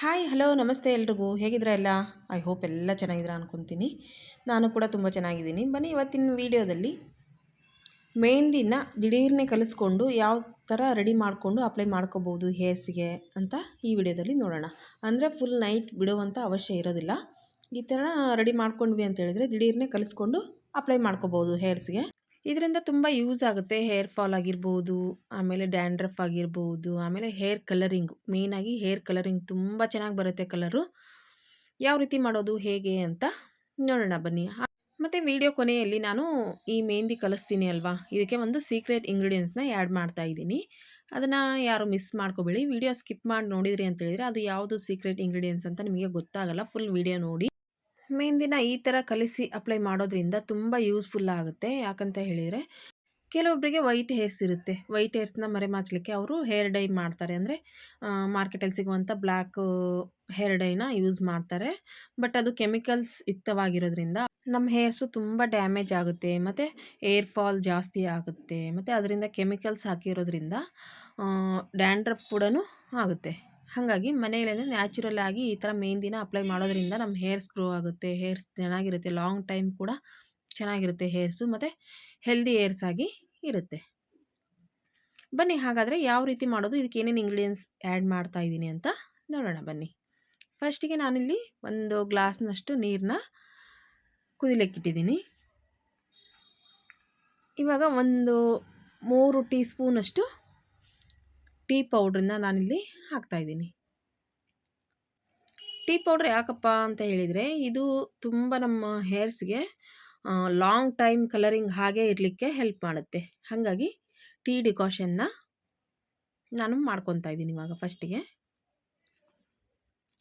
Hi hello ನಮಸ್ತೆ ಎಲ್ರಿಗೂ. ಹೇಗಿದ್ದೀರಾ ಎಲ್ಲ? ಐ ಹೋಪ್ ಎಲ್ಲ ಚೆನ್ನಾಗಿದ್ದೀರಾ ಅನ್ಕೊತೀನಿ. ನಾನು ಕೂಡ ತುಂಬ ಚೆನ್ನಾಗಿದ್ದೀನಿ. ಬನ್ನಿ ಇವತ್ತಿನ ವೀಡಿಯೋದಲ್ಲಿ ಮೆಹಂದಿನ ದಿಢೀರ್ನೆ ಕಲಿಸ್ಕೊಂಡು ಯಾವ ಥರ ರೆಡಿ ಮಾಡಿಕೊಂಡು ಅಪ್ಲೈ ಮಾಡ್ಕೋಬೋದು ಹೇರ್ಸ್ಗೆ ಅಂತ ಈ ವಿಡಿಯೋದಲ್ಲಿ ನೋಡೋಣ. ಅಂದರೆ ಫುಲ್ ನೈಟ್ ಬಿಡುವಂಥ ಅವಶ್ಯ ಇರೋದಿಲ್ಲ. ಈ ಥರ ರೆಡಿ ಮಾಡ್ಕೊಂಡ್ವಿ ಅಂತ ಹೇಳಿದ್ರೆ ದಿಢೀರ್ನೆ ಕಲಿಸ್ಕೊಂಡು ಅಪ್ಲೈ ಮಾಡ್ಕೋಬೋದು ಹೇರ್ಸ್ಗೆ ಇದರಿಂದ ತುಂಬ ಯೂಸ್ ಆಗುತ್ತೆ ಹೇರ್ ಫಾಲ್ ಆಗಿರ್ಬೋದು, ಆಮೇಲೆ ಡ್ಯಾಂಡ್ರಫ್ ಆಗಿರ್ಬೋದು, ಆಮೇಲೆ ಹೇರ್ ಕಲರಿಂಗು. ಮೇಯ್ನಾಗಿ ಹೇರ್ ಕಲರಿಂಗ್ ತುಂಬ ಚೆನ್ನಾಗಿ ಬರುತ್ತೆ ಕಲರು. ಯಾವ ರೀತಿ ಮಾಡೋದು, ಹೇಗೆ ಅಂತ ನೋಡೋಣ ಬನ್ನಿ. ಮತ್ತು ವಿಡಿಯೋ ಕೊನೆಯಲ್ಲಿ ನಾನು ಈ ಮೆಹಂದಿ ಕಲಿಸ್ತೀನಿ ಅಲ್ವಾ? ಇದಕ್ಕೆ ಒಂದು ಸೀಕ್ರೆಟ್ ಇಂಗ್ರೀಡಿಯೆಂಟ್ಸ್ನ ಆ್ಯಡ್ ಮಾಡ್ತಾ ಇದ್ದೀನಿ. ಅದನ್ನು ಯಾರು ಮಿಸ್ ಮಾಡ್ಕೋಬೇಡಿ. ವಿಡಿಯೋ ಸ್ಕಿಪ್ ಮಾಡಿ ನೋಡಿದ್ರಿ ಅಂತ ಹೇಳಿದರೆ ಅದು ಯಾವುದು ಸೀಕ್ರೆಟ್ ಇಂಗ್ರೀಡಿಯೆಂಟ್ಸ್ ಅಂತ ನಿಮಗೆ ಗೊತ್ತಾಗಲ್ಲ. ಫುಲ್ ವಿಡಿಯೋ ನೋಡಿ. ಮೆಹಂದಿನ ಈ ಥರ ಕಲಿಸಿ ಅಪ್ಲೈ ಮಾಡೋದ್ರಿಂದ ತುಂಬ ಯೂಸ್ಫುಲ್ ಆಗುತ್ತೆ. ಯಾಕಂತ ಹೇಳಿದರೆ ಕೆಲವೊಬ್ಬರಿಗೆ ವೈಟ್ ಹೇರ್ಸ್ ಇರುತ್ತೆ. ವೈಟ್ ಹೇರ್ಸ್ನ ಮರೆಮಾಚಲಿಕ್ಕೆ ಅವರು ಹೇರ್ ಡೈ ಮಾಡ್ತಾರೆ. ಅಂದರೆ ಮಾರ್ಕೆಟಲ್ಲಿ ಸಿಗುವಂಥ ಬ್ಲ್ಯಾಕ್ ಹೇರ್ ಡೈನ ಯೂಸ್ ಮಾಡ್ತಾರೆ. ಬಟ್ ಅದು ಕೆಮಿಕಲ್ಸ್ ಯುಕ್ತವಾಗಿರೋದ್ರಿಂದ ನಮ್ಮ ಹೇರ್ಸು ತುಂಬ ಡ್ಯಾಮೇಜ್ ಆಗುತ್ತೆ. ಮತ್ತು ಏರ್ ಫಾಲ್ ಜಾಸ್ತಿ ಆಗುತ್ತೆ. ಮತ್ತು ಅದರಿಂದ ಕೆಮಿಕಲ್ಸ್ ಹಾಕಿರೋದ್ರಿಂದ ಡ್ಯಾಂಡ್ರಫ್ ಕೂಡ ಆಗುತ್ತೆ. ಹಾಗಾಗಿ ಮನೆಯಲ್ಲೇ ನ್ಯಾಚುರಲ್ ಆಗಿ ಈ ಥರ ಮೆಹಂದಿನ ಅಪ್ಲೈ ಮಾಡೋದ್ರಿಂದ ನಮ್ಮ ಹೇರ್ಸ್ ಗ್ರೋ ಆಗುತ್ತೆ, ಹೇರ್ಸ್ ಚೆನ್ನಾಗಿರುತ್ತೆ, ಲಾಂಗ್ ಟೈಮ್ ಕೂಡ ಚೆನ್ನಾಗಿರುತ್ತೆ ಹೇರ್ಸು ಮತ್ತು ಹೆಲ್ದಿ ಹೇರ್ಸ್ ಆಗಿ ಇರುತ್ತೆ. ಬನ್ನಿ ಹಾಗಾದರೆ ಯಾವ ರೀತಿ ಮಾಡೋದು, ಇದಕ್ಕೆ ಏನೇನು ಇಂಗ್ರೀಡಿಯೆಂಟ್ಸ್ ಆ್ಯಡ್ ಮಾಡ್ತಾ ಇದ್ದೀನಿ ಅಂತ ನೋಡೋಣ ಬನ್ನಿ. ಫಸ್ಟಿಗೆ ನಾನಿಲ್ಲಿ ಒಂದು ಗ್ಲಾಸ್ನಷ್ಟು ನೀರನ್ನ ಕುದಿಲಿಕ್ಕಿಟ್ಟಿದ್ದೀನಿ ಇವಾಗ ಒಂದು ಮೂರು ಟೀ ಸ್ಪೂನಷ್ಟು ಟೀ ಪೌಡ್ರನ್ನ ನಾನಿಲ್ಲಿ ಹಾಕ್ತಾಯಿದ್ದೀನಿ ಟೀ ಪೌಡ್ರ್ ಯಾಕಪ್ಪ ಅಂತ ಹೇಳಿದರೆ, ಇದು ತುಂಬ ನಮ್ಮ ಹೇರ್ಸ್ಗೆ ಲಾಂಗ್ ಟೈಮ್ ಕಲರಿಂಗ್ ಹಾಗೆ ಇರಲಿಕ್ಕೆ ಹೆಲ್ಪ್ ಮಾಡುತ್ತೆ. ಹಾಗಾಗಿ ಟೀ ಡಿಕಾಷನ್ನ ನಾನು ಮಾಡ್ಕೊತಾ ಇದ್ದೀನಿ ಇವಾಗ ಫಸ್ಟಿಗೆ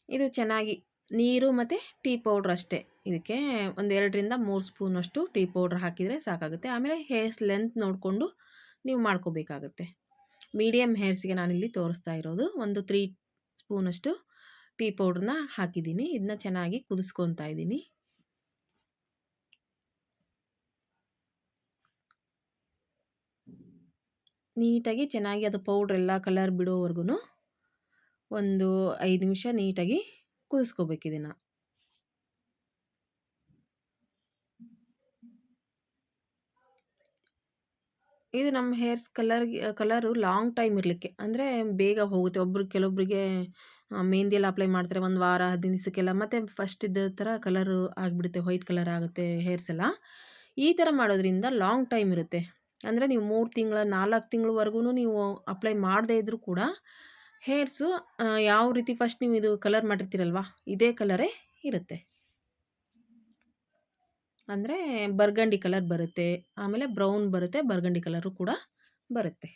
ಇದು ಚೆನ್ನಾಗಿ ನೀರು ಮತ್ತು ಟೀ ಪೌಡ್ರ್ ಅಷ್ಟೇ. ಇದಕ್ಕೆ ಒಂದು ಎರಡರಿಂದ ಮೂರು ಸ್ಪೂನಷ್ಟು ಟೀ ಪೌಡ್ರ್ ಹಾಕಿದರೆ ಸಾಕಾಗುತ್ತೆ. ಆಮೇಲೆ ಹೇರ್ಸ್ ಲೆಂತ್ ನೋಡಿಕೊಂಡು ನೀವು ಮಾಡ್ಕೋಬೇಕಾಗತ್ತೆ. ಮೀಡಿಯಮ್ ಹೇರ್ಸ್ಗೆ ನಾನಿಲ್ಲಿ ತೋರಿಸ್ತಾ ಇರೋದು. ಒಂದು ತ್ರೀ ಸ್ಪೂನಷ್ಟು ಟೀ ಪೌಡ್ರನ್ನ ಹಾಕಿದ್ದೀನಿ. ಇದನ್ನ ಚೆನ್ನಾಗಿ ಕುದಿಸ್ಕೊತಾ ಇದ್ದೀನಿ. ನೀಟಾಗಿ ಚೆನ್ನಾಗಿ ಅದು ಪೌಡ್ರೆಲ್ಲ ಕಲರ್ ಬಿಡೋವರೆಗೂ ಒಂದು ಐದು ನಿಮಿಷ ನೀಟಾಗಿ ಕುದಿಸ್ಕೋಬೇಕು ಇದು ನಮ್ಮ ಹೇರ್ಸ್ ಕಲರ್ಗೆ ಕಲರು ಲಾಂಗ್ ಟೈಮ್ ಇರಲಿಕ್ಕೆ. ಅಂದರೆ ಬೇಗ ಹೋಗುತ್ತೆ. ಒಬ್ರು ಕೆಲವೊಬ್ಬರಿಗೆ ಮೆಹಂದಿ ಎಲ್ಲ ಅಪ್ಲೈ ಮಾಡ್ತಾರೆ ಒಂದು ವಾರ, ಹದಿನೈದು ದಿವಸಕ್ಕೆಲ್ಲ. ಮತ್ತು ಫಸ್ಟ್ ಇದ್ದ ಥರ ಕಲರು ಆಗಿಬಿಡುತ್ತೆ. ವೈಟ್ ಕಲರ್ ಆಗುತ್ತೆ ಹೇರ್ಸ್ ಎಲ್ಲ. ಈ ಥರ ಮಾಡೋದ್ರಿಂದ ಲಾಂಗ್ ಟೈಮ್ ಇರುತ್ತೆ. ಅಂದರೆ ನೀವು ಮೂರು ತಿಂಗಳ, ನಾಲ್ಕು ತಿಂಗಳವರೆಗೂ ನೀವು ಅಪ್ಲೈ ಮಾಡದೇ ಇದ್ದರೂ ಕೂಡ ಹೇರ್ಸು ಯಾವ ರೀತಿ ಫಸ್ಟ್ ನೀವು ಇದು ಕಲರ್ ಮಾಡಿರ್ತೀರಲ್ವ, ಇದೇ ಕಲರೇ ಇರುತ್ತೆ. ಅಂದರೆ ಬರ್ಗಂಡಿ ಕಲರ್ ಬರುತ್ತೆ. ಆಮೇಲೆ ಬ್ರೌನ್ ಬರುತ್ತೆ, ಬರ್ಗಂಡಿ ಕಲರು ಕೂಡ ಬರುತ್ತೆ.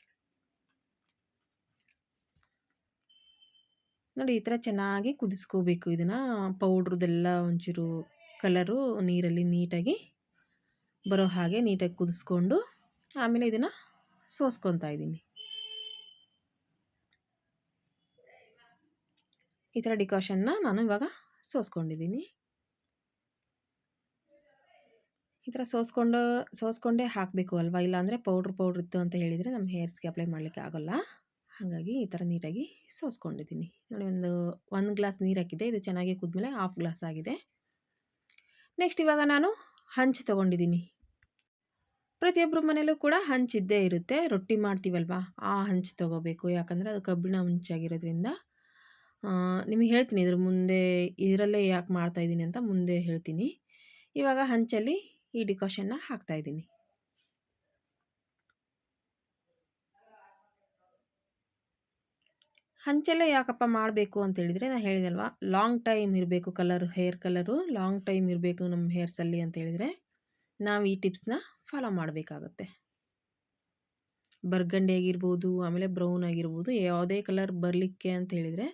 ನೋಡಿ, ಈ ಥರ ಚೆನ್ನಾಗಿ ಕುದಿಸ್ಕೋಬೇಕು. ಇದನ್ನು ಪೌಡ್ರದೆಲ್ಲ ಒಂಚೂರು ಕಲರು ನೀರಲ್ಲಿ ನೀಟಾಗಿ ಬರೋ ಹಾಗೆ ನೀಟಾಗಿ ಕುದಿಸ್ಕೊಂಡು ಆಮೇಲೆ ಇದನ್ನು ಸೋಸ್ಕೊತಾ ಇದ್ದೀನಿ. ಈ ಥರ ಡಿಕಾಷನ್ನ ನಾನು ಇವಾಗ ಸೋಸ್ಕೊಂಡಿದ್ದೀನಿ. ಈ ಥರ ಸೋಸ್ಕೊಂಡು, ಸೋಸ್ಕೊಂಡೇ ಹಾಕಬೇಕು ಅಲ್ವಾ? ಇಲ್ಲಾಂದರೆ ಪೌಡ್ರ್ ಪೌಡ್ರ್ ಇತ್ತು ಅಂತ ಹೇಳಿದರೆ ನಮ್ಮ ಹೇರ್ಸ್ಗೆ ಅಪ್ಲೈ ಮಾಡಲಿಕ್ಕೆ ಆಗೋಲ್ಲ. ಹಾಗಾಗಿ ಈ ಥರ ನೀಟಾಗಿ ಸೋಸ್ಕೊಂಡಿದ್ದೀನಿ. ನೋಡಿ, ಒಂದು ಒಂದು ಗ್ಲಾಸ್ ನೀರು ಹಾಕಿದ್ದೆ. ಇದು ಚೆನ್ನಾಗಿ ಕುದ್ಮೇಲೆ ಹಾಫ್ ಗ್ಲಾಸ್ ಆಗಿದೆ. ನೆಕ್ಸ್ಟ್ ಇವಾಗ ನಾನು ಹಂಚು ತೊಗೊಂಡಿದ್ದೀನಿ. ಪ್ರತಿಯೊಬ್ಬರ ಮನೇಲೂ ಕೂಡ ಹಂಚಿದ್ದೇ ಇರುತ್ತೆ. ರೊಟ್ಟಿ ಮಾಡ್ತೀವಲ್ವಾ? ಆ ಹಂಚ್ ತೊಗೋಬೇಕು. ಯಾಕಂದರೆ ಅದು ಕಬ್ಬಿಣ ಹಂಚಾಗಿರೋದ್ರಿಂದ. ನಿಮಗೆ ಹೇಳ್ತೀನಿ, ಇದ್ರ ಮುಂದೆ, ಇದರಲ್ಲೇ ಯಾಕೆ ಮಾಡ್ತಾಯಿದ್ದೀನಿ ಅಂತ ಮುಂದೆ ಹೇಳ್ತೀನಿ. ಇವಾಗ ಹಂಚಲ್ಲಿ ಈ ಡಿಕಾಷನ್ನ ಇದ್ದೀನಿ. ಹಂಚೆಲ್ಲ ಯಾಕಪ್ಪ ಮಾಡಬೇಕು ಅಂತ ಹೇಳಿದರೆ ನಾನು ಹೇಳಿದಲ್ವಾ ಲಾಂಗ್ ಟೈಮ್ ಇರಬೇಕು colour hair colour long time ಇರಬೇಕು ನಮ್ಮ ಹೇರ್ಸಲ್ಲಿ ಅಂತ ಹೇಳಿದರೆ ನಾವು ಈ ಟಿಪ್ಸ್ನ ಫಾಲೋ ಮಾಡಬೇಕಾಗತ್ತೆ. ಬರ್ಗಂಡಿ ಆಗಿರ್ಬೋದು, ಆಮೇಲೆ ಬ್ರೌನ್ ಆಗಿರ್ಬೋದು, ಯಾವುದೇ ಕಲರ್ ಬರಲಿಕ್ಕೆ ಅಂತ ಹೇಳಿದರೆ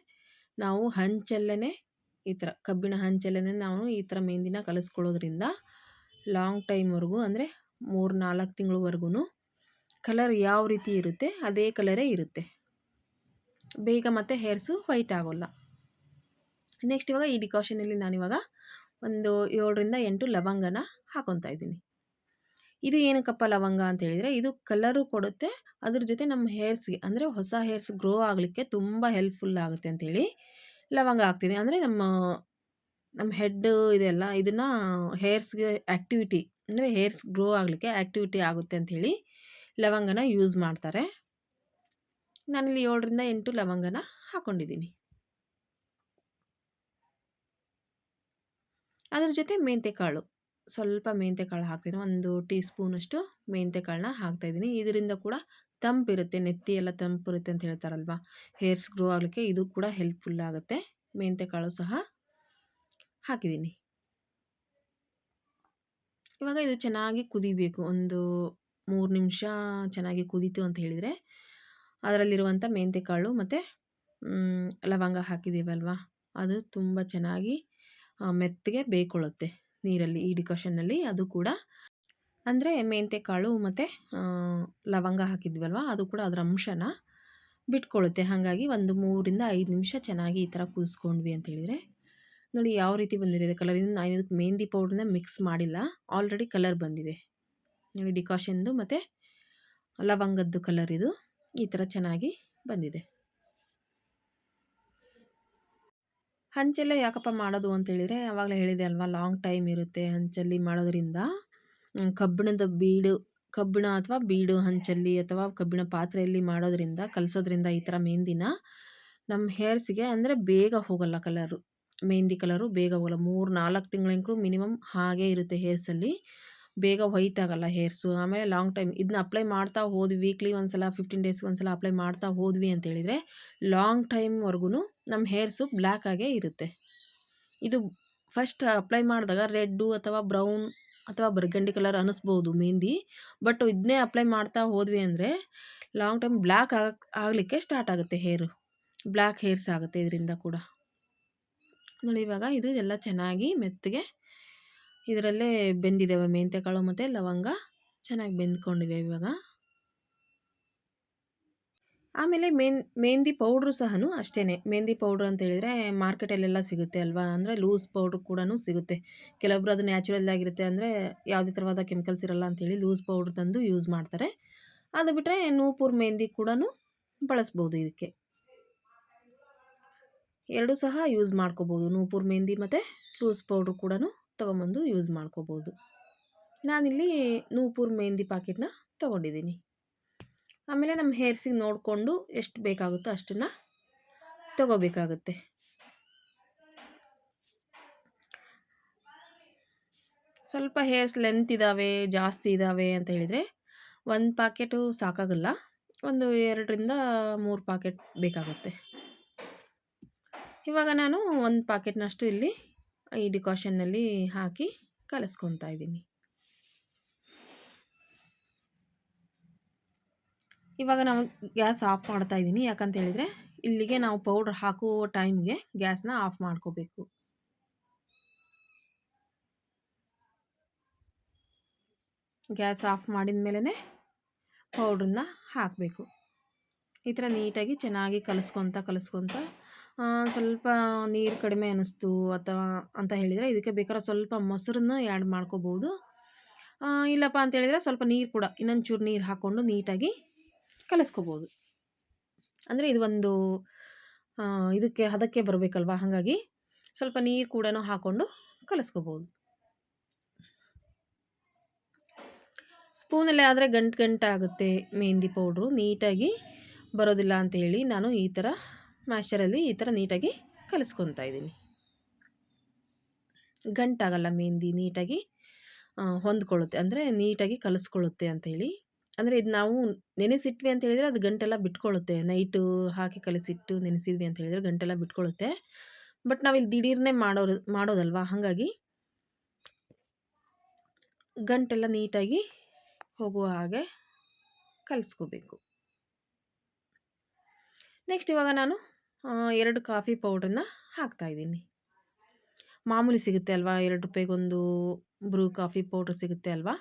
ನಾವು ಹಂಚಲ್ಲೇ ಈ ಥರ ಕಬ್ಬಿಣ ಹಂಚಲ್ಲೇ ನಾವು ಈ ಥರ ಮೆಹಂದಿನ ಕಲಿಸ್ಕೊಳ್ಳೋದ್ರಿಂದ ಲಾಂಗ್ ಟೈಮ್ವರೆಗೂ ಅಂದರೆ ಮೂರು ನಾಲ್ಕು ತಿಂಗಳವರೆಗೂ ಕಲರ್ ಯಾವ ರೀತಿ ಇರುತ್ತೆ ಅದೇ ಕಲರೇ ಇರುತ್ತೆ. ಬೇಗ ಮತ್ತು ಹೇರ್ಸು ವೈಟ್ ಆಗೋಲ್ಲ. ನೆಕ್ಸ್ಟ್ ಇವಾಗ ಈ ಡಿಕಾಷನಲ್ಲಿ ನಾನಿವಾಗ ಒಂದು ಏಳರಿಂದ ಎಂಟು ಲವಂಗನ ಹಾಕೊತಾ ಇದ್ದೀನಿ. ಇದು ಏನಕ್ಕಪ್ಪ ಲವಂಗ ಅಂತ ಹೇಳಿದರೆ ಇದು ಕಲರು ಕೊಡುತ್ತೆ, ಅದ್ರ ಜೊತೆ ನಮ್ಮ ಹೇರ್ಸ್ಗೆ ಅಂದರೆ ಹೊಸ ಹೇರ್ಸ್ ಗ್ರೋ ಆಗಲಿಕ್ಕೆ ತುಂಬ ಹೆಲ್ಪ್ಫುಲ್ ಆಗುತ್ತೆ ಅಂಥೇಳಿ ಲವಂಗ ಹಾಕ್ತೀನಿ ಅಂದರೆ ನಮ್ಮ ನಮ್ಮ ಹೆಡ್ಡು ಇದೆಲ್ಲ ಇದನ್ನು ಹೇರ್ಸ್ಗೆ ಆ್ಯಕ್ಟಿವಿಟಿ ಅಂದರೆ ಹೇರ್ಸ್ ಗ್ರೋ ಆಗಲಿಕ್ಕೆ ಆ್ಯಕ್ಟಿವಿಟಿ ಆಗುತ್ತೆ ಅಂಥೇಳಿ ಲವಂಗನ ಯೂಸ್ ಮಾಡ್ತಾರೆ. ನಾನಿಲ್ಲಿ ಏಳರಿಂದ ಎಂಟು ಲವಂಗನ ಹಾಕ್ಕೊಂಡಿದ್ದೀನಿ ಅದ್ರ ಜೊತೆ ಮೆಂತ್ಯಕಾಳು ಸ್ವಲ್ಪ ಮೆಂತ್ಯಕಾಳು ಹಾಕ್ತೀನಿ, ಒಂದು ಟೀ ಸ್ಪೂನಷ್ಟು ಮೆಂತ್ಯಕಾಳನ್ನ ಹಾಕ್ತಾಯಿದ್ದೀನಿ ಇದರಿಂದ ಕೂಡ ತಂಪಿರುತ್ತೆ, ನೆತ್ತಿ ಎಲ್ಲ ತಂಪಿರುತ್ತೆ ಅಂತ ಹೇಳ್ತಾರಲ್ವ? ಹೇರ್ಸ್ ಗ್ರೋ ಆಗಲಿಕ್ಕೆ ಇದು ಕೂಡ ಹೆಲ್ಪ್ಫುಲ್ ಆಗುತ್ತೆ. ಮೆಂತ್ಯಕಾಳು ಸಹ ಹಾಕಿದ್ದೀನಿ ಇವಾಗ ಇದು ಚೆನ್ನಾಗಿ ಕುದಿಬೇಕು. ಒಂದು ಮೂರು ನಿಮಿಷ ಚೆನ್ನಾಗಿ ಕುದೀತು ಅಂತ ಹೇಳಿದರೆ ಅದರಲ್ಲಿರುವಂಥ ಮೆಂತ್ಯಕಾಳು ಮತ್ತು ಲವಂಗ ಹಾಕಿದ್ದೀವಲ್ವ? ಅದು ತುಂಬ ಚೆನ್ನಾಗಿ ಮೆತ್ತಗೆ ಬೇಯ್ಕೊಳ್ಳುತ್ತೆ ನೀರಲ್ಲಿ, ಈ ಡಿಕಾಷನ್ನಲ್ಲಿ. ಅದು ಕೂಡ ಅಂದರೆ ಮೆಂತ್ಯಕಾಳು ಮತ್ತು ಲವಂಗ ಹಾಕಿದ್ವಲ್ವ? ಅದು ಕೂಡ ಅದರ ಅಂಶನ ಬಿಟ್ಕೊಳ್ಳುತ್ತೆ ಹಾಗಾಗಿ ಒಂದು ಮೂರಿಂದ ಐದು ನಿಮಿಷ ಚೆನ್ನಾಗಿ ಈ ಥರ ಕುದಿಸ್ಕೊಂಡ್ವಿ ಅಂತ ಹೇಳಿದರೆ ನೋಡಿ ಯಾವ ರೀತಿ ಬಂದಿದೆ ಕಲರ್ ಇದನ್ನು ನಾನು ಇದಕ್ಕೆ ಮೆಹಂದಿ ಪೌಡ್ರನ್ನ ಮಿಕ್ಸ್ ಮಾಡಿಲ್ಲ. ಆಲ್ರೆಡಿ ಕಲರ್ ಬಂದಿದೆ. ನೋಡಿ ಡಿಕಾಷನ್ದು ಮತ್ತು ಲವಂಗದ್ದು ಕಲರ್ ಇದು. ಈ ಥರ ಚೆನ್ನಾಗಿ ಬಂದಿದೆ. ಹಂಚೆಲ್ಲ ಯಾಕಪ್ಪ ಮಾಡೋದು ಅಂತೇಳಿದರೆ ಆವಾಗಲೇ ಹೇಳಿದೆ ಅಲ್ವಾ ಲಾಂಗ್ ಟೈಮ್ ಇರುತ್ತೆ ಹಂಚಲ್ಲಿ ಮಾಡೋದ್ರಿಂದ. ಕಬ್ಬಿಣದ ಬೀಡು, ಕಬ್ಬಿಣ ಅಥವಾ ಬೀಡು ಹಂಚಲ್ಲಿ ಅಥವಾ ಕಬ್ಬಿಣ ಪಾತ್ರೆಯಲ್ಲಿ ಮಾಡೋದ್ರಿಂದ, ಕಲಸೋದ್ರಿಂದ ಈ ಥರ ಮೆಹಂದಿನ ನಮ್ಮ ಹೇರ್ಸ್ಗೆ ಅಂದರೆ ಬೇಗ ಹೋಗಲ್ಲ ಕಲರು ಮೆಹಂದಿ ಕಲರು, ಬೇಗ ಹೋಗಲ್ಲ. ಮೂರು ನಾಲ್ಕು ತಿಂಗಳಿಗೂ ಮಿನಿಮಮ್ ಹಾಗೆ ಇರುತ್ತೆ ಹೇರ್ಸಲ್ಲಿ ಬೇಗ ವೈಟ್ ಆಗಲ್ಲ ಹೇರ್ಸು. ಆಮೇಲೆ ಲಾಂಗ್ ಟೈಮ್ ಇದನ್ನ ಅಪ್ಲೈ ಮಾಡ್ತಾ ಹೋದ್ವಿ. ವೀಕ್ಲಿ ಒಂದು ಸಲ ಫಿಫ್ಟೀನ್ ಡೇಸ್ಗೆ ಒಂದು ಸಲ ಅಪ್ಲೈ ಮಾಡ್ತಾ ಹೋದ್ವಿ ಅಂತೇಳಿದರೆ ಲಾಂಗ್ ಟೈಮ್ವರೆಗೂ ನಮ್ಮ ಹೇರ್ಸು ಬ್ಲ್ಯಾಕ್ ಆಗೇ ಇರುತ್ತೆ. ಇದು ಫಸ್ಟ್ ಅಪ್ಲೈ ಮಾಡಿದಾಗ ರೆಡ್ಡು ಅಥವಾ ಬ್ರೌನ್ ಅಥವಾ ಬರ್ಗಂಡಿ ಕಲರ್ ಅನ್ನಿಸ್ಬೋದು ಮೆಹಂದಿ. ಬಟ್ ಇದನ್ನೇ ಅಪ್ಲೈ ಮಾಡ್ತಾ ಹೋದ್ವಿ ಅಂದರೆ ಲಾಂಗ್ ಟೈಮ್ ಬ್ಲ್ಯಾಕ್ ಆಗ, ಆಗಲಿಕ್ಕೆ ಸ್ಟಾರ್ಟ್ ಆಗುತ್ತೆ ಹೇರು. ಬ್ಲ್ಯಾಕ್ ಹೇರ್ಸ್ ಆಗುತ್ತೆ ಇದರಿಂದ ಕೂಡ. ಇವಾಗ ಇದು ಎಲ್ಲ ಚೆನ್ನಾಗಿ ಮೆತ್ತಗೆ ಇದರಲ್ಲೇ ಬೆಂದಿದ್ದಾವೆ ಮೆಂತ್ಯಕಾಳು ಮತ್ತು ಲವಂಗ. ಚೆನ್ನಾಗಿ ಬೆಂದ್ಕೊಂಡಿವೆ ಇವಾಗ. ಆಮೇಲೆ ಮೇನ್, ಮೆಹಂದಿ ಪೌಡ್ರು ಸಹ ಅಷ್ಟೇ ಮೆಹಂದಿ ಪೌಡ್ರ್ ಅಂತ ಹೇಳಿದರೆ ಮಾರ್ಕೆಟಲ್ಲೆಲ್ಲ ಸಿಗುತ್ತೆ ಅಲ್ವಾ? ಅಂದರೆ ಲೂಸ್ ಪೌಡ್ರ್ ಕೂಡ ಸಿಗುತ್ತೆ. ಕೆಲವೊಬ್ರು ಅದು ನ್ಯಾಚುರಲ್ ಆಗಿರುತ್ತೆ ಅಂದರೆ ಯಾವುದೇ ಥರವಾದ ಕೆಮಿಕಲ್ಸ್ ಇರಲ್ಲ ಅಂಥೇಳಿ ಲೂಸ್ ಪೌಡ್ರ್ ತಂದು ಯೂಸ್ ಮಾಡ್ತಾರೆ. ಅದು ಬಿಟ್ಟರೆ ನೂಪುರ್ ಮೆಹಂದಿ ಕೂಡ ಬಳಸ್ಬೋದು ಇದಕ್ಕೆ. ಎರಡೂ ಸಹ ಯೂಸ್ ಮಾಡ್ಕೋಬೋದು. ನೂಪುರ್ ಮೆಹಂದಿ ಮತ್ತು ಲೂಸ್ ಪೌಡ್ರ್ ಕೂಡ ತೊಗೊಂಬಂದು ಯೂಸ್ ಮಾಡ್ಕೋಬೋದು. ನಾನಿಲ್ಲಿ ನೂಪುರ್ ಮೆಹಂದಿ ಪಾಕೆಟ್ನ ತೊಗೊಂಡಿದ್ದೀನಿ. ಆಮೇಲೆ ನಮ್ಮ ಹೇರ್ಸಿಗೆ ನೋಡಿಕೊಂಡು ಎಷ್ಟು ಬೇಕಾಗುತ್ತೋ ಅಷ್ಟನ್ನು ತಗೋಬೇಕಾಗುತ್ತೆ. ಸ್ವಲ್ಪ ಹೇರ್ಸ್ ಲೆಂತ್ ಇದ್ದಾವೆ ಜಾಸ್ತಿ ಇದ್ದಾವೆ ಅಂತ ಹೇಳಿದರೆ ಒಂದು ಪಾಕೆಟು ಸಾಕಾಗಲ್ಲ. ಒಂದು ಎರಡರಿಂದ ಮೂರು ಪ್ಯಾಕೆಟ್ ಬೇಕಾಗುತ್ತೆ. ಇವಾಗ ನಾನು ಒಂದು ಪಾಕೆಟ್ನಷ್ಟು ಇಲ್ಲಿ ಈ ಡಿಕಾಷನ್ನಲ್ಲಿ ಹಾಕಿ ಕಲಿಸ್ಕೊತಾ ಇದ್ದೀನಿ. ಇವಾಗ ನಾವು ಗ್ಯಾಸ್ ಆಫ್ ಮಾಡ್ತಾ ಇದ್ದೀನಿ. ಯಾಕಂತ ಹೇಳಿದರೆ ಇಲ್ಲಿಗೆ ನಾವು ಪೌಡ್ರ್ ಹಾಕುವ ಟೈಮ್ಗೆ ಗ್ಯಾಸ್ನ ಆಫ್ ಮಾಡ್ಕೋಬೇಕು. ಗ್ಯಾಸ್ ಆಫ್ ಮಾಡಿದ ಮೇಲೇ ಪೌಡ್ರನ್ನ ಹಾಕಬೇಕು. ಈ ಥರ ನೀಟಾಗಿ ಚೆನ್ನಾಗಿ ಕಲಿಸ್ಕೊತ ಕಲಿಸ್ಕೊತ ಸ್ವಲ್ಪ ನೀರು ಕಡಿಮೆ ಅನ್ನಿಸ್ತು ಅಥವಾ ಅಂತ ಹೇಳಿದರೆ ಇದಕ್ಕೆ ಬೇಕಾದ್ರೆ ಸ್ವಲ್ಪ ಮೊಸರನ್ನು ಆ್ಯಡ್ ಮಾಡ್ಕೋಬೋದು. ಇಲ್ಲಪ್ಪ ಅಂತ ಹೇಳಿದರೆ ಸ್ವಲ್ಪ ನೀರು ಕೂಡ ಇನ್ನೊಂದು ಚೂರು ನೀರು ಹಾಕ್ಕೊಂಡು ನೀಟಾಗಿ ಕಲಿಸ್ಕೋಬೋದು. ಅಂದರೆ ಇದು ಒಂದು ಇದಕ್ಕೆ, ಹದಕ್ಕೆ ಬರಬೇಕಲ್ವ ಹಾಗಾಗಿ ಸ್ವಲ್ಪ ನೀರು ಕೂಡ ಹಾಕ್ಕೊಂಡು ಕಲಿಸ್ಕೋಬೋದು. ಸ್ಪೂನಲ್ಲೇ ಆದರೆ ಗಂಟು ಗಂಟಾಗುತ್ತೆ ಮೆಹಂದಿ ಪೌಡ್ರು, ನೀಟಾಗಿ ಬರೋದಿಲ್ಲ ಅಂತ ಹೇಳಿ ನಾನು ಈ ಥರ ಮ್ಯಾಶರಲ್ಲಿ ಈ ಥರ ನೀಟಾಗಿ ಕಲಿಸ್ಕೊತಾ ಇದ್ದೀನಿ. ಗಂಟಾಗಲ್ಲ ಮೆಹಂದಿ ನೀಟಾಗಿ ಹೊಂದ್ಕೊಳ್ಳುತ್ತೆ. ಅಂದರೆ ನೀಟಾಗಿ ಕಲಿಸ್ಕೊಳ್ಳುತ್ತೆ ಅಂಥೇಳಿ ಅಂದರೆ ಇದು ನಾವು ನೆನೆಸಿಟ್ವಿ ಅಂತ ಹೇಳಿದರೆ ಅದು ಗಂಟೆಲ್ಲ ಬಿಟ್ಕೊಳ್ಳುತ್ತೆ. ನೈಟು ಹಾಕಿ ಕಲಿಸಿಟ್ಟು ನೆನೆಸಿದ್ವಿ ಅಂತ ಹೇಳಿದರೆ ಗಂಟೆಲ್ಲ ಬಿಟ್ಕೊಳ್ಳುತ್ತೆ. ಬಟ್ ನಾವಿಲ್ಲಿ ದಿಢೀರ್ನೇ ಮಾಡೋರು, ಮಾಡೋದಲ್ವಾ? ಹಾಗಾಗಿ ಗಂಟೆಲ್ಲ ನೀಟಾಗಿ ಹೋಗುವ ಹಾಗೆ ಕಲಿಸ್ಕೋಬೇಕು. ನೆಕ್ಸ್ಟ್ ಇವಾಗ ನಾನು ಎರಡು ಕಾಫಿ ಪೌಡ್ರನ್ನ ಹಾಕ್ತಾಯಿದ್ದೀನಿ ಮಾಮೂಲಿ ಸಿಗುತ್ತೆ ಅಲ್ವಾ? ಎರಡು ರೂಪಾಯಿಗೊಂದು ಬ್ರೂ ಕಾಫಿ ಪೌಡ್ರ್ ಸಿಗುತ್ತೆ ಅಲ್ವಾ?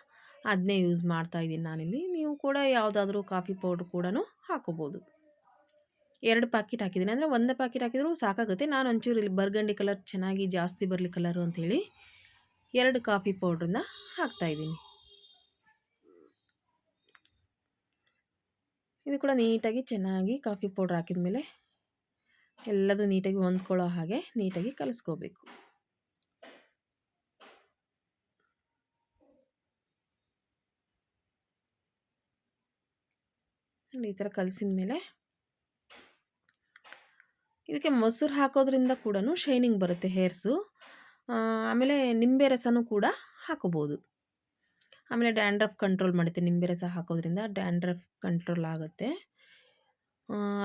ಅದನ್ನೇ ಯೂಸ್ ಮಾಡ್ತಾಯಿದ್ದೀನಿ ನಾನಿಲ್ಲಿ. ನೀವು ಕೂಡ ಯಾವುದಾದ್ರೂ ಕಾಫಿ ಪೌಡ್ರ್ ಕೂಡ ಹಾಕೋಬೋದು. ಎರಡು ಪ್ಯಾಕೆಟ್ ಹಾಕಿದ್ದೀನಿ. ಅಂದರೆ ಒಂದು ಪ್ಯಾಕೆಟ್ ಹಾಕಿದರೂ ಸಾಕಾಗುತ್ತೆ. ನಾನು ಒಂಚೂರು ಇಲ್ಲಿ ಬರ್ಗಂಡಿ ಕಲರ್ ಚೆನ್ನಾಗಿ ಜಾಸ್ತಿ ಬರಲಿ ಕಲರು ಅಂಥೇಳಿ ಎರಡು ಕಾಫಿ ಪೌಡ್ರನ್ನ ಹಾಕ್ತಾಯಿದ್ದೀನಿ ಇದು ಕೂಡ ನೀಟಾಗಿ ಚೆನ್ನಾಗಿ ಕಾಫಿ ಪೌಡ್ರ್ ಹಾಕಿದ ಮೇಲೆ ಎಲ್ಲದು ನೀಟಾಗಿ ಹೊಂದ್ಕೊಳ್ಳೋ ಹಾಗೆ ನೀಟಾಗಿ ಕಲಿಸ್ಕೋಬೇಕು. ಈ ಥರ ಕಲಸಿದ ಮೇಲೆ ಇದಕ್ಕೆ ಮೊಸರು ಹಾಕೋದ್ರಿಂದ ಕೂಡ ಶೈನಿಂಗ್ ಬರುತ್ತೆ ಹೇರ್ಸು. ಆಮೇಲೆ ನಿಂಬೆ ರಸನೂ ಕೂಡ ಹಾಕೋಬೋದು. ಆಮೇಲೆ ಡ್ಯಾಂಡ್ರಫ್ ಕಂಟ್ರೋಲ್ ಮಾಡುತ್ತೆ. ನಿಂಬೆ ರಸ ಹಾಕೋದ್ರಿಂದ ಡ್ಯಾಂಡ್ರಫ್ ಕಂಟ್ರೋಲ್ ಆಗುತ್ತೆ.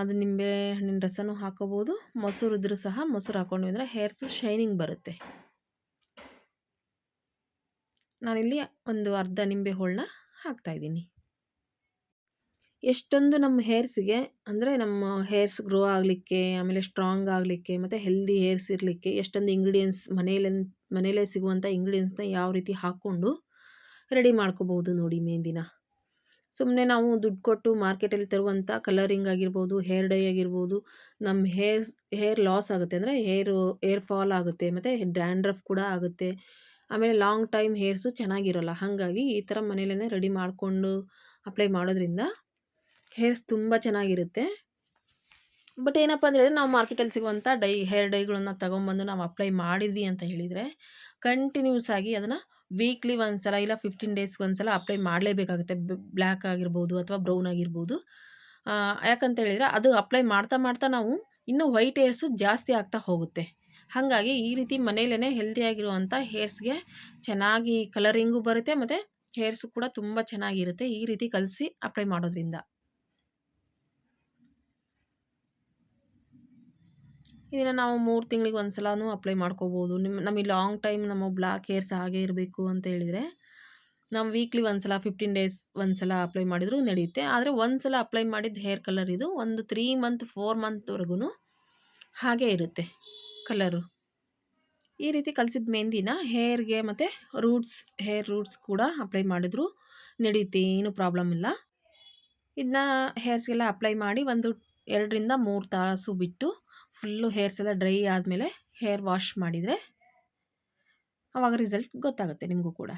ಅದು ನಿಂಬೆ ಹಣ್ಣಿನ ರಸನೂ ಹಾಕೋಬೋದು. ಮೊಸರು ಇದ್ರೂ ಸಹ ಮೊಸರು ಹಾಕೊಂಡ್ವಿ ಅಂದರೆ ಹೇರ್ಸು ಶೈನಿಂಗ್ ಬರುತ್ತೆ. ನಾನಿಲ್ಲಿ ಒಂದು ಅರ್ಧ ನಿಂಬೆ ಹೋಳನ್ನ ಹಾಕ್ತಾಯಿದ್ದೀನಿ ಎಷ್ಟೊಂದು ನಮ್ಮ ಹೇರ್ಸಿಗೆ ಅಂದರೆ ನಮ್ಮ ಹೇರ್ಸ್ ಗ್ರೋ ಆಗಲಿಕ್ಕೆ, ಆಮೇಲೆ ಸ್ಟ್ರಾಂಗ್ ಆಗಲಿಕ್ಕೆ, ಮತ್ತು ಹೆಲ್ದಿ ಹೇರ್ಸ್ ಇರಲಿಕ್ಕೆ ಎಷ್ಟೊಂದು ಇಂಗ್ರೀಡಿಯೆಂಟ್ಸ್ ಮನೆಯಲ್ಲೇ ಮನೆಯಲ್ಲೇ ಸಿಗುವಂಥ ಇಂಗ್ರೀಡಿಯೆಂಟ್ಸ್ನ ಯಾವ ರೀತಿ ಹಾಕ್ಕೊಂಡು ರೆಡಿ ಮಾಡ್ಕೋಬೋದು ನೋಡಿ ಮೆಹಂದಿನ ಸುಮ್ಮನೆ ನಾವು ದುಡ್ಡು ಕೊಟ್ಟು ಮಾರ್ಕೆಟಲ್ಲಿ ತರುವಂಥ ಕಲರಿಂಗ್ ಆಗಿರ್ಬೋದು, ಹೇರ್ ಡೈ ಆಗಿರ್ಬೋದು ನಮ್ಮ ಹೇರ್ ಹೇರ್ ಲಾಸ್ ಆಗುತ್ತೆ. ಅಂದರೆ ಹೇರು, ಹೇರ್ ಫಾಲ್ ಆಗುತ್ತೆ, ಮತ್ತು ಡ್ಯಾಂಡ್ರಫ್ ಕೂಡ ಆಗುತ್ತೆ. ಆಮೇಲೆ ಲಾಂಗ್ ಟೈಮ್ ಹೇರ್ಸು ಚೆನ್ನಾಗಿರೋಲ್ಲ. ಹಾಗಾಗಿ ಈ ಥರ ಮನೇಲೇ ರೆಡಿ ಮಾಡಿಕೊಂಡು ಅಪ್ಲೈ ಮಾಡೋದ್ರಿಂದ ಹೇರ್ಸ್ ತುಂಬ ಚೆನ್ನಾಗಿರುತ್ತೆ. ಬಟ್ ಏನಪ್ಪ ಅಂದರೆ ನಾವು ಮಾರ್ಕೆಟಲ್ಲಿ ಸಿಗುವಂಥ ಡೈ, ಹೇರ್ ಡೈಗಳನ್ನ ತಗೊಂಬಂದು ನಾವು ಅಪ್ಲೈ ಮಾಡಿದ್ವಿ ಅಂತ ಹೇಳಿದರೆ, ಕಂಟಿನ್ಯೂಸ್ ಆಗಿ ಅದನ್ನು ವೀಕ್ಲಿ ಒಂದು ಸಲ ಇಲ್ಲ ಫಿಫ್ಟೀನ್ ಡೇಸ್ಗೆ ಒಂದು ಸಲ ಅಪ್ಲೈ ಮಾಡಲೇಬೇಕಾಗುತ್ತೆ ಬ್ಲ್ಯಾಕ್ ಆಗಿರ್ಬೋದು ಅಥವಾ ಬ್ರೌನ್ ಆಗಿರ್ಬೋದು. ಯಾಕಂತ ಹೇಳಿದರೆ ಅದು ಅಪ್ಲೈ ಮಾಡ್ತಾ ಮಾಡ್ತಾ ನಾವು ಇನ್ನೂ ವೈಟ್ ಹೇರ್ಸು ಜಾಸ್ತಿ ಆಗ್ತಾ ಹೋಗುತ್ತೆ. ಹಾಗಾಗಿ ಈ ರೀತಿ ಮನೆಯಲ್ಲೇ ಹೆಲ್ದಿಯಾಗಿರುವಂಥ ಹೇರ್ಸ್ಗೆ ಚೆನ್ನಾಗಿ ಕಲರಿಂಗು ಬರುತ್ತೆ ಮತ್ತು ಹೇರ್ಸು ಕೂಡ ತುಂಬ ಚೆನ್ನಾಗಿರುತ್ತೆ. ಈ ರೀತಿ ಕಲಸಿ ಅಪ್ಲೈ ಮಾಡೋದ್ರಿಂದ. ಇದನ್ನು ನಾವು ಮೂರು ತಿಂಗಳಿಗೆ ಒಂದು ಸಲನೂ ಅಪ್ಲೈ ಮಾಡ್ಕೋಬೋದು. ನಿಮ್ಮ ನಮಗೆ ಲಾಂಗ್ ಟೈಮ್ ನಮ್ಮ ಬ್ಲ್ಯಾಕ್ ಹೇರ್ಸ್ ಹಾಗೆ ಇರಬೇಕು ಅಂತ ಹೇಳಿದರೆ ನಾವು ವೀಕ್ಲಿ ಒಂದು ಸಲ ಫಿಫ್ಟೀನ್ ಡೇಸ್ ಒಂದು ಸಲ ಅಪ್ಲೈ ಮಾಡಿದರೂ ನಡೆಯುತ್ತೆ ಆದರೆ ಒಂದು ಸಲ ಅಪ್ಲೈ ಮಾಡಿದ ಹೇರ್ ಕಲರ್ ಇದು ಒಂದು ತ್ರೀ ಮಂತ್, ಫೋರ್ ಮಂತ್ವರೆಗೂ ಹಾಗೇ ಇರುತ್ತೆ ಕಲರು. ಈ ರೀತಿ ಕಲಿಸಿದ ಮೆಹಂದಿನ ಹೇರ್ಗೆ ಮತ್ತು ರೂಟ್ಸ್, ಹೇರ್ ರೂಟ್ಸ್ ಕೂಡ ಅಪ್ಲೈ ಮಾಡಿದ್ರು ನಡೆಯುತ್ತೆ ಏನು ಪ್ರಾಬ್ಲಮ್ ಇಲ್ಲ. ಇದನ್ನ ಹೇರ್ಸ್ಗೆಲ್ಲ ಅಪ್ಲೈ ಮಾಡಿ ಒಂದು ಎರಡರಿಂದ ಮೂರು ತಾಸು ಬಿಟ್ಟು ಫುಲ್ಲು ಹೇರ್ಸ್ ಎಲ್ಲ ಡ್ರೈ ಆದಮೇಲೆ ಹೇರ್ ವಾಶ್ ಮಾಡಿದರೆ ಆವಾಗ ರಿಸಲ್ಟ್ ಗೊತ್ತಾಗುತ್ತೆ ನಿಮಗೂ ಕೂಡ.